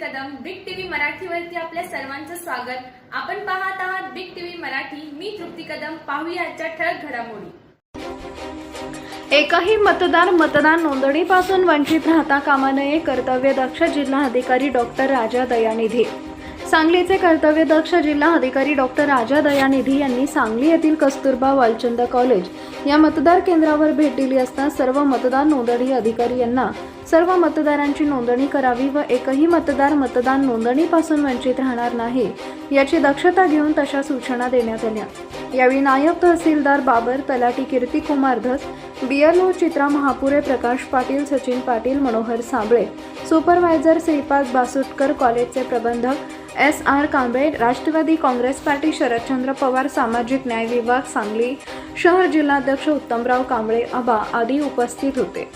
Kadam big TV मराठीवरती आपल्या सर्वांचं स्वागत. आपण पाहत आहात बिग टीव्ही मराठी. मी तृप्ती कदम. पाहूया आजच्या ठळक घडामोडी. एकही मतदार मतदान नोंदणीपासून वंचित राहता कामा नये कर्तव्यदक्ष जिल्हा अधिकारी डॉक्टर राजा दयानिधी. सांगलीचे कर्तव्यदक्ष जिल्हा अधिकारी डॉक्टर राजा दयानिधी यांनी सांगली येथील कस्तुरबा वालचंद कॉलेज या मतदार केंद्रावर भेट दिली असता सर्व मतदार नोंदणी अधिकारी यांना सर्व मतदारांची नोंदणी करावी व एकही मतदार मतदान नोंदणीपासून वंचित राहणार नाही याची दक्षता घेऊन तशा सूचना देण्यात आल्या. यावेळी नायब तहसीलदार बाबर तलाटी कीर्ती कुमार धस बीएलओ चित्रा महापुरे प्रकाश पाटील सचिन पाटील मनोहर साबळे सुपरवायझर श्रीपाद बासुटकर कॉलेजचे प्रबंधक S R Kamble Rashtravadi Congress Party Sharadchandra Pawar सामाजिक न्याय विभाग सांगली शहर जिल्हाध्यक्ष उत्तमराव कांबळे आबा आदी उपस्थित होते.